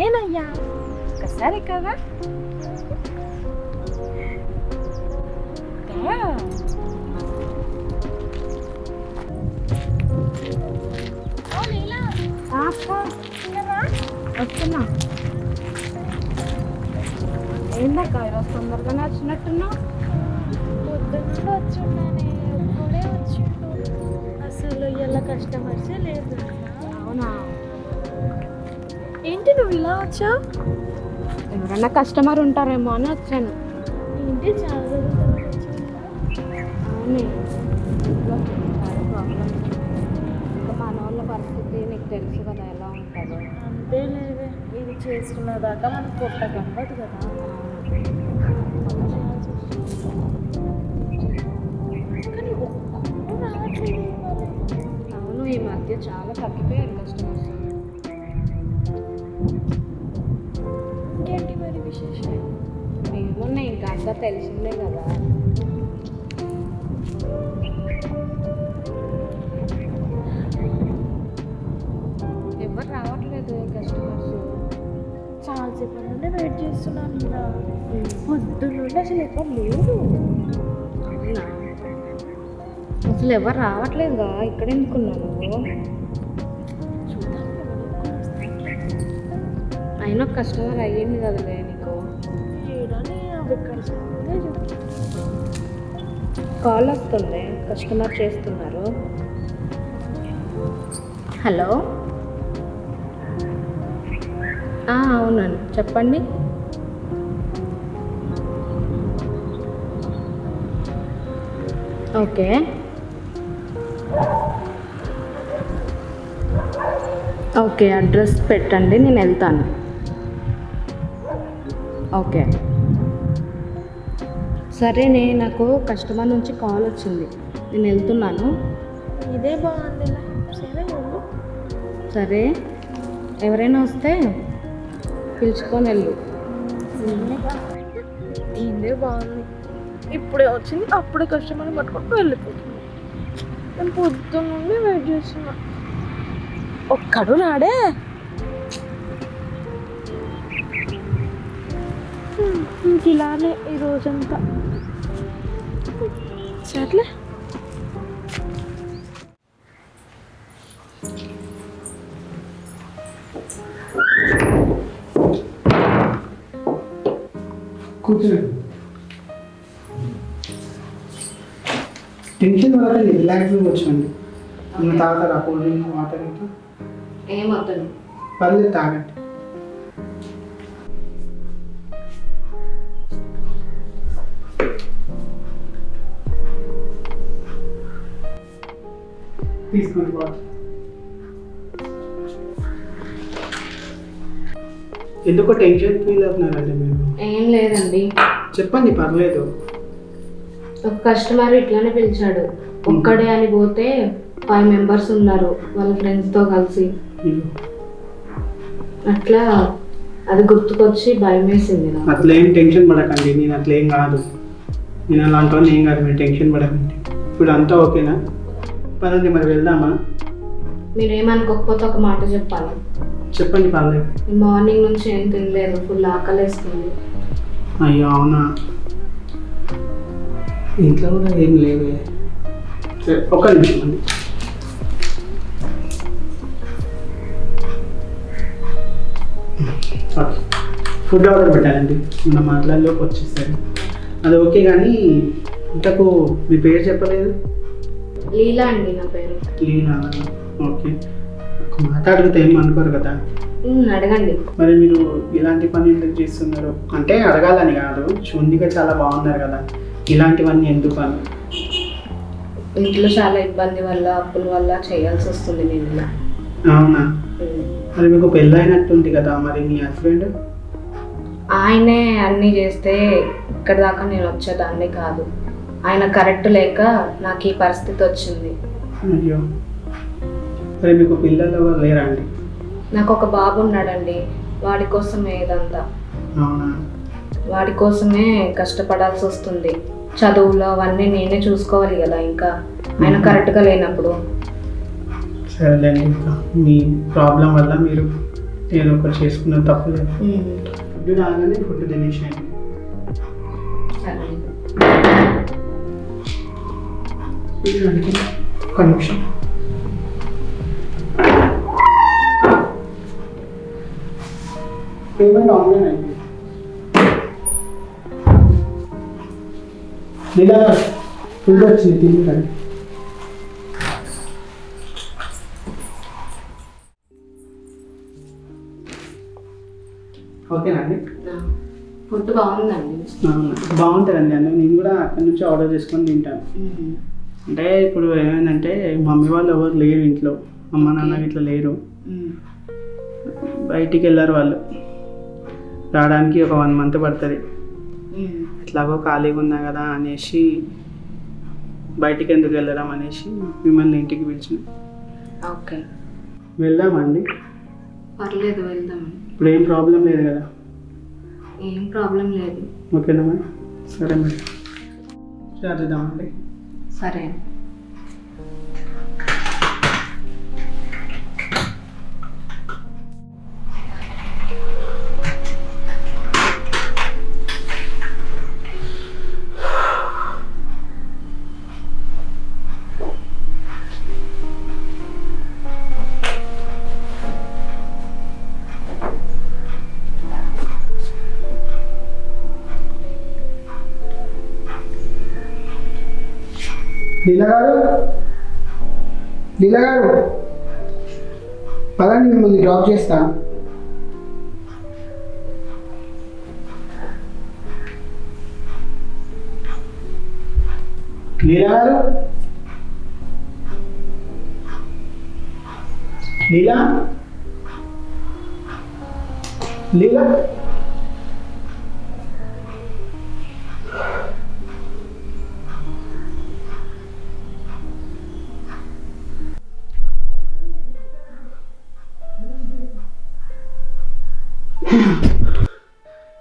నేనయ్యా ఓయ్ ఒకసారి కదా దా. ఓ వస్తున్నా ఏందక్క ఈరోజు తొందరగానే వచ్చినట్టున్నావు పొద్దున్న వచ్చున్నానే ఒక్కడే వచ్చిండు అసలు ఇలా కస్టమర్సే లేదు అవునా ఏంటి నువ్వు ఇలా వచ్చావు ఎవరన్నా కస్టమర్ ఉంటారేమో అని వచ్చాను. ఏంటి చాలా అవునే చాలా ఇంకా మన వాళ్ళ పరిస్థితి నీకు తెలుసు కదా ఎలా ఉంటుందో అంతే లేవే ఇది చేసుకున్న దాకా మనకు పొట్ట కనబదు కదా. అవును ఈ మధ్య చాలా తగ్గిపోయారు కస్టమర్స్ అంతా తెలిసిందే కదా. ఎవరు రావట్లేదు కస్టమర్స్ చాలాసేపు నుండి వెయిట్ చేస్తున్నాను ఇలా పొద్దు నుండి అసలు ఎవరు లేరు. అవునా? అసలు ఎవరు రావట్లేదుగా ఇక్కడ ఎందుకున్నాను అయినా కస్టమర్ అయ్యింది కదలే. కాల్ వస్తుంది కస్టమర్ చేస్తున్నారు. హలో. అవునండి. చెప్పండి. ఓకే. ఓకే అడ్రస్ పెట్టండి. నేను వెళ్తాను. ఓకే. సరేనే నాకు కస్టమర్ నుంచి కాల్ వచ్చింది. నేను వెళ్తున్నాను. ఇదే బాగుంది. సరే ఎవరైనా వస్తే పిలుచుకొని వెళ్ళు. ఇదే బాగుంది. ఇప్పుడే వచ్చింది. అప్పుడే కస్టమర్ని పట్టుకొని వెళ్ళిపోతుంది. నేను పొద్దున్న నుండి వెయిట్ చేస్తున్నా. ఒక్కడు హ్మ్, ఇంక ఇలానే ఈ రోజంతా. కూర్చోండి. టెన్షన్ వల్ల రిలాక్స్గా వచ్చండి మన తాగుతారా? కూల్ డ్రింక్ వాటర్ ఏమవుతుంది పర్లేదు తాగండి. ఎందుకో టెన్షన్ ఫీల్ అవుతున్నారండి మీరు? ఏం లేదండి. చెప్పండి పర్లేదు. ఒక కస్టమర్ ఇట్లానే పిలిచాడు. ఒక్కడే అని పోతే ఫైవ్ మెంబర్స్ ఉన్నారు వాళ్ళ ఫ్రెండ్స్తో కలిసి. అట్లా అది గుర్తుకొచ్చి భయం వేసింది అట్లా ఏం టెన్షన్ పడకండి నేను అట్లా ఏం కాదు. నేను అలాంటి వాడిని ఏం కాదు మీరు టెన్షన్ పడకండి. ఇప్పుడు అంతా ఓకేనా పదండి మరి వెళ్దామా? మీరు ఏమనుకోకపోతే ఒక మాట చెప్పాలి. చెప్పండి పర్లేదు మార్నింగ్ నుంచి ఏం తినలేదు ఫుల్ ఆకలేస్తుంది. అయ్యో అవునా? ఇంట్లో కూడా ఏం లేవే. సరే ఒక్క నిమిషం అండి. ఫుడ్ ఆర్డర్ పెట్టాలండి మన మాట్లాడలోకి వచ్చేసరి. అది ఓకే కానీ ఇంతకు మీ పేరు చెప్పలేదు? లీలా అండి నా పేరు. లీనా ఓకే. మాట అడిగితే ఏం అనుకోరు కదా? అడగండి. మరి మీరు ఇలాంటి పని ఎందుకు చేస్తున్నారు? అంటే అడగాలని కాదు చూండిగా చాలా బాగున్నారు కదా. ఇలాంటివన్నీ ఎందుకు అని. ఇంట్లో చాలా ఇబ్బంది వల్ల అప్పుల వల్ల చేయాల్సి వస్తుంది నేను ఇలా. అవునా. మరి మీకు పెళ్ళైనట్టుంది కదా మరి మీ హస్బెండ్? ఆయనే అన్నీ చేస్తే ఇక్కడ దాకా నేను వచ్చేదాన్ని కాదు. ఆయన కరెక్ట్ లేక నాకు ఈ పరిస్థితి వచ్చింది. అయ్యో. మరి మీకు పిల్లలు ఎవరు లేరా అండి? నాకు ఒక బాబు ఉన్నాడండి. వాడి కోసమే ఇదంతా. అవునా? వాడి కోసమే కష్టపడాల్సి వస్తుంది. చదువులో అవన్నీ నేనే చూసుకోవాలి కదా ఇంకా. ఆయన కరెక్ట్గా లేనప్పుడు. సరేలేండి ఇంకా. మీ ప్రాబ్లం వల్ల మీరు ఏదో ఒకటి చేసుకున్న తప్పులేదు ఫుడ్ రాగానే ఫుడ్ తినేసేయండి. సరే ఒక నిమిషం పేమెంట్ ఆన్లైన్ అయింది ఇలా ఫుడ్ వచ్చింది తింటాను ఓకేనండి ఫుడ్ బాగుందండి. బాగుంటుందండి. అన్న నేను కూడా అక్కడి నుంచి ఆర్డర్ చేసుకొని తింటాను. అంటే ఇప్పుడు ఏమైందంటే మమ్మీ వాళ్ళు ఎవరు లేరు ఇంట్లో. అమ్మ నాన్న ఇట్లా లేరు. బయటికి వెళ్ళారు వాళ్ళు. రావడానికి ఒక వన్ మంత్ పడుతుంది. ఎట్లాగో ఖాళీగా ఉన్నా కదా అనేసి బయటికి ఎందుకు వెళ్ళడం అనేసి మిమ్మల్ని ఇంటికి పిలిచిన. ఓకే. వెళ్దామండి. పర్లేదు వెళ్దాం. ఇప్పుడు ఏం ప్రాబ్లం లేదు కదా? ఏం ప్రాబ్లం లేదు. ఓకేనా మరి? సరే స్టార్ట్ చేద్దామండి. సరే. లీలా గారు? లీలా గారు పదండి మిమ్మల్ని డ్రాప్ చేస్తా. లీలా గారు? లీలా? లీలా?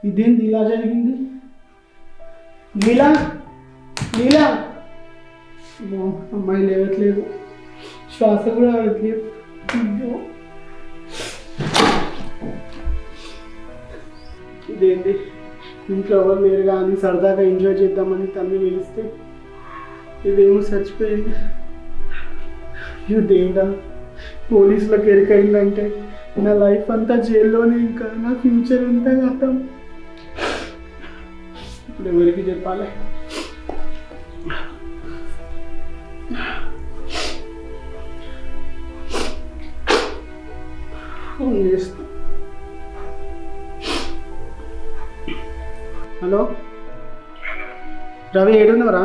ఇదేంది ఇలా జరిగింది? నీలా నీలా అమ్మాయి లేవట్లేదు. శ్వాస కూడా ఆడట్లేదు అయ్యో. ఇదేంటి? ఇంట్లో ఎవరు లేరు కానీ సరదాగా ఎంజాయ్ చేద్దామని తన్ని పిలిస్తే ఇదేమో చచ్చిపోయింది. అయ్యో దేవుడా పోలీసులకు ఎరికైందంటే నా లైఫ్ అంతా జైల్లోనే ఇంకా నా ఫ్యూచర్ అంతా గతం ఇప్పుడు ఎవరికి చెప్పాలి? హలో? రవి ఏడున్నావురా?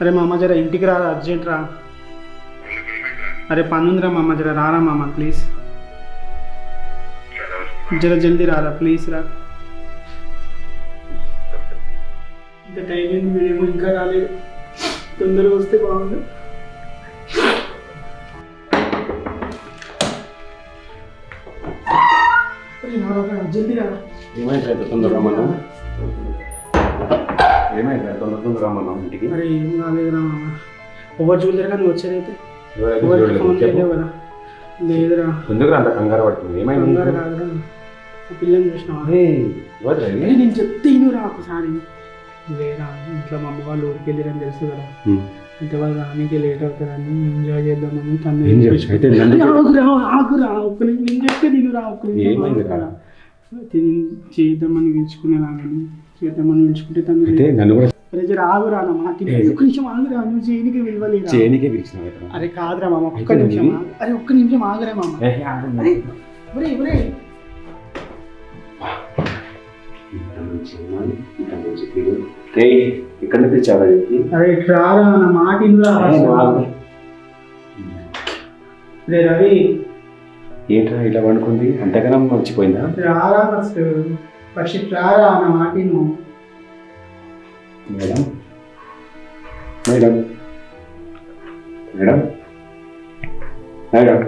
అరే మామ జర ఇంటికి రా అర్జెంట్ రా. అరే పనుందిరా మామ జర రారా మామ ప్లీజ్. జర జల్దీ రారా ప్లీజ్ రా. ఇంత టైం అయింది వీడేమో ఇంకా రాలేదు. తొందరగా వస్తే బాగుండు. అరే రారా, జల్దీ రారా ఏమైంది తొందరగా మనం ఏమైంది తొందర తొందరగా మనం ఇంటికి? మరి ఏం కాలేదురా ఎవరు చూడలేరు కానీ వచ్చేదైతే? లేదురా. ఎందుకు అంత కంగారు పడుతుంది ఏమైంది కంగారు? కాదురా. పిల్లని? అరే నేను చెప్తే ఇనురా ఒకసారి. లేరా ఇంట్లో మా అమ్మ వాళ్ళు ఊరికి వెళ్ళారని తెలుసు కదా. అంటే వాళ్ళు రానికి లేట్ అవుతారని ఎంజాయ్ చేద్దామని తను. ఆగురా ఆగురా ఒక్క నేను చెప్తే రా? చేద్దామని పిలుచుకునేలాగని చేద్దామని పిలుచుకుంటే తను అరే ఆగురా. ఒక్క నిమిషం ఆగురా నువ్వు చేయనికి విలువలేరా చేయనికే పిలిచిన కదా. అరే కాదురా మామ ఒక్క నిమిషం. అరే ఒక్క నిమిషం ఆగురా మామ ఏ, ఆగు, అరే ఒరే ఒరే ఇంత మంచి అమ్మాయి, ఇంత మంచి పిల్లలు. ఏయ్, ఇక్కడ నుంచి తెచ్చావా ఇది? అరే రారా నా మాట. రే రవి. ఏంట్రా ఇలా వండుకుంది? అంతగానం మర్చిపోయిందా? రారా ఫస్ట్. ఫస్ట్ రారా నా మాట మేడం? మేడం? మేడం? మేడం?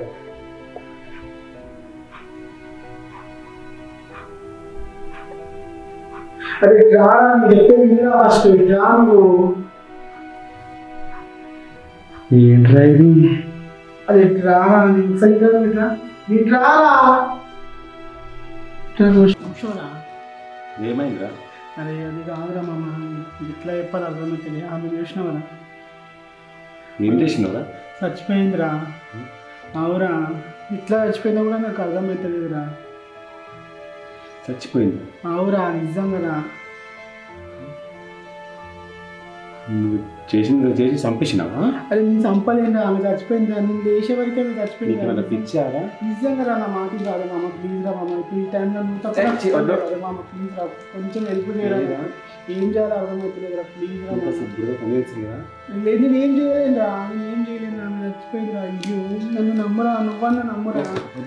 అరే రారా నీ చెప్పేది వినరా ఫస్ట్ ఏంట్రా ఇది అది ఇట్రా సరిగ్గా ఇట్రా కూర్చోరా ఏమైందిరా? అరే అది కాదురా మామ. ఇట్లా చెప్పాలి అర్థమవుతుంది. ఆమె చూసినావు కదా ఏం చేసినావురా? చచ్చిపోయిందిరా. అవురా. ఇట్లా చచ్చిపోయినా కూడా నాకు అర్థమవుతలేదురా. చచ్చిపోయింది. అవురా నిజంగా నువ్వు చేసింది చేసి చంపేసినావా? అరే నేను చంపలేనురా ఆమె చచ్చిపోయిందిరా నేను లేచే వరకే ఏమైనా చచ్చిపోయింది పిచ్చారా? నిజంగా రా నా మాట రాదు మామ ప్లీజ్ రా మామ ఇప్పుడు ఈ టైంలో నువ్వు తప్ప మామ ప్లీజ్ రా కొంచెం హెల్ప్ చేయరా? ఏం చేయాలో అర్థమవుతలేదురా ప్లీజ్ రా పనిచేస్తుంది కదా? లేదు నేను ఏం చేయలేనురా నేను ఏం చేయలేను ఆమె చచ్చిపోయిందిరా అయ్యో నన్ను నమ్మరా నువ్వన్నా నమ్మరా.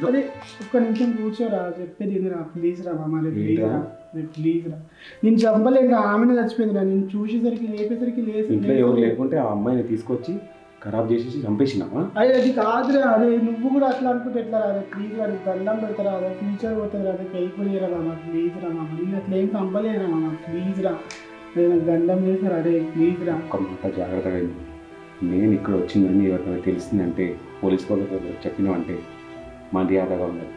అదే ఒక్క నిమిషం కూర్చోరా చెప్పేది ఏందిరా ప్లీజ్ రా మామ రే ప్లీజ్ రా రే ప్లీజ్ రా. నేను చంపలేనురా ఆమెనే చచ్చిపోయిందిరా నేను చూసేసరికి లేపేసరికి లేసి ఎవరు లేకుంటే ఆ అమ్మాయిని తీసుకొచ్చి ఖరాబ్ చేసేసి చంపేసినావా? అదే అది కాదురా అదే నువ్వు కూడా అట్లా అనుకుంటే ఎట్లా రా ప్లీజ్ నీకు దండం పెడతారా అదే ఫ్యూచర్ పోతుంది రా అదే పెళ్ళిపోయారా మామ ప్లీజ్ రా మామ నేను అట్లా ఏం చంపలేనురా మామ ప్లీజ్ రా. అదే నాకు దండం చేశారు అదే ప్లీజ్ రా. ఒక మాట జాగ్రత్తగా. నేను ఇక్కడ వచ్చిందని ఎవరికైనా తెలిసిందంటే పోలీస్ వాళ్ళకి చెప్పినావంటే మర్యాదగా ఉండదు.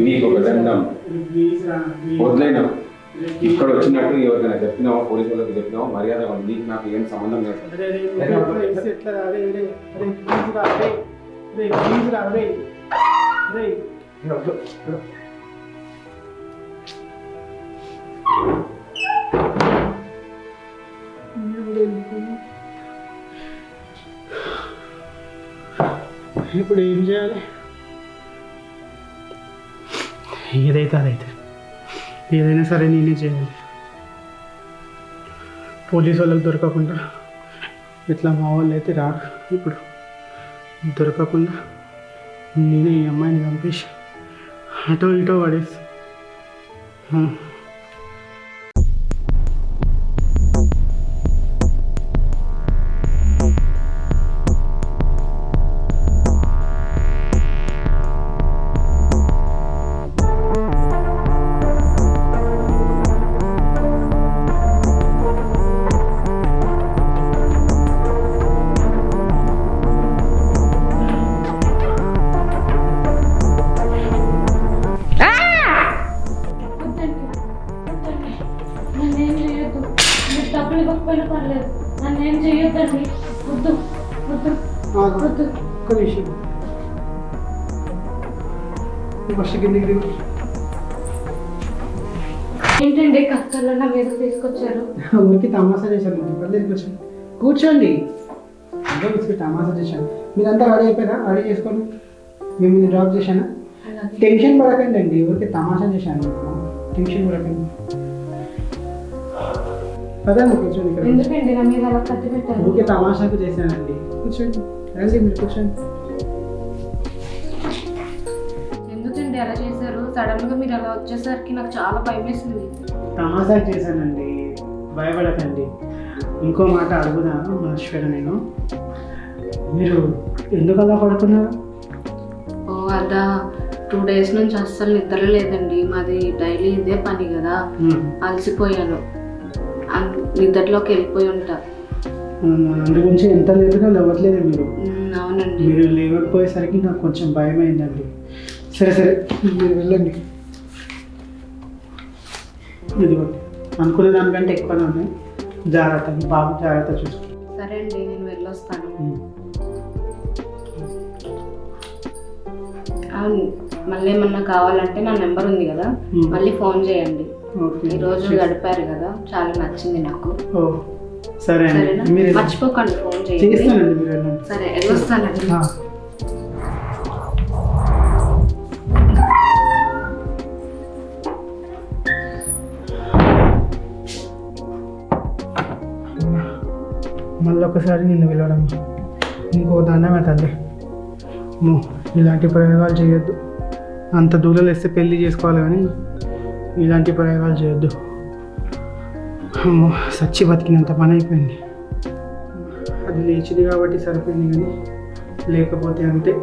నీకు ఒక దండం. వదిలేనా. ఇక్కడ వచ్చినట్టు ఎవరికైనా చెప్పినావా పోలీస్ వాళ్ళకి చెప్పినావా మర్యాదగా ఉంది నీకు నాకు ఏం సంబంధం లేదు? ఇప్పుడు ఏం చేయాలి? ఏదైతే అదైతే. ఏదైనా సరే నేనే చేయాలి. పోలీస్ వాళ్ళకి దొరకకుండా ఇట్లా మా వాళ్ళు అయితే రారు. ఇప్పుడు దొరకకుండా నేనే ఈ అమ్మాయిని చంపేసి అటో ఇటో పడేసి ఏంటండి కష్టాలు నా మీద తీసుకొచ్చారు? ఊరికి తమాషా చేశాను ఇబ్బంది కూర్చోండి. కూర్చోండి తమాషా చేశాను మీరంతా రెడీ అయిపోయారా? రెడీ చేసుకోండి మేము మీరు డ్రాప్ చేశానా? టెన్షన్ పడకండి అండి ఊరికి తమాషా చేశాను. టెన్షన్ పడకండి. అదండి కూర్చోండి ఇక్కడ. ఊరికే తమాషాకు చేశానండి. కూర్చోండి. రండి మీరు కూర్చోండి. చేశారు సడన్గా మీరు అలా వచ్చేసరికి నాకు చాలా భయం వేసింది. తమాషాకు చేశానండి. భయపడకండి. ఇంకో మాట అడుగుదాను మహేశ్వర నేను. మీరు ఎందుకు అలా పడుతున్నారు ఓ అదా టూ డేస్ నుంచి అస్సలు నిద్ర లేదండి. మాది డైలీ ఇదే పని కదా. అలసిపోయాను. నిద్రలోకి వెళ్ళిపోయి ఉంటా. గురించి ఎంత లేపినా లేవట్లేదు మీరు. అవునండి. మీరు లేవకపోయేసరికి నాకు కొంచెం భయం అయిందండి సరే సరే. మీరు వెళ్ళండి. ఇదిగోండి. అనుకునే దానికంటే ఎక్కువనే ఉన్నాయి. జాగ్రత్త మీ బాబు జాగ్రత్త చూసుకో. సరే అండి నేను వెళ్ళొస్తాను. అవును మళ్ళీ ఏమన్నా కావాలంటే నా నెంబర్ ఉంది కదా. మళ్ళీ ఫోన్ చేయండి. ఈ రోజు గడిపారు కదా చాలా నచ్చింది నాకు. సరే మర్చిపోకండి ఫోన్ చేయండి. సరే వెళ్ళొస్తానండి. మరొకసారి నిన్ను పిలవడం ఇంకో దండమే తల్లి. అమ్మో, ఇలాంటి ప్రయోగాలు చేయొద్దు. అంత దూరం వేస్తే పెళ్ళి చేసుకోవాలి కానీ ఇలాంటి ప్రయోగాలు చేయొద్దు. అమ్మో సచ్చి బతికినంత పని అయిపోయింది. అది లేచింది కాబట్టి సరిపోయింది కానీ లేకపోతే అంతే.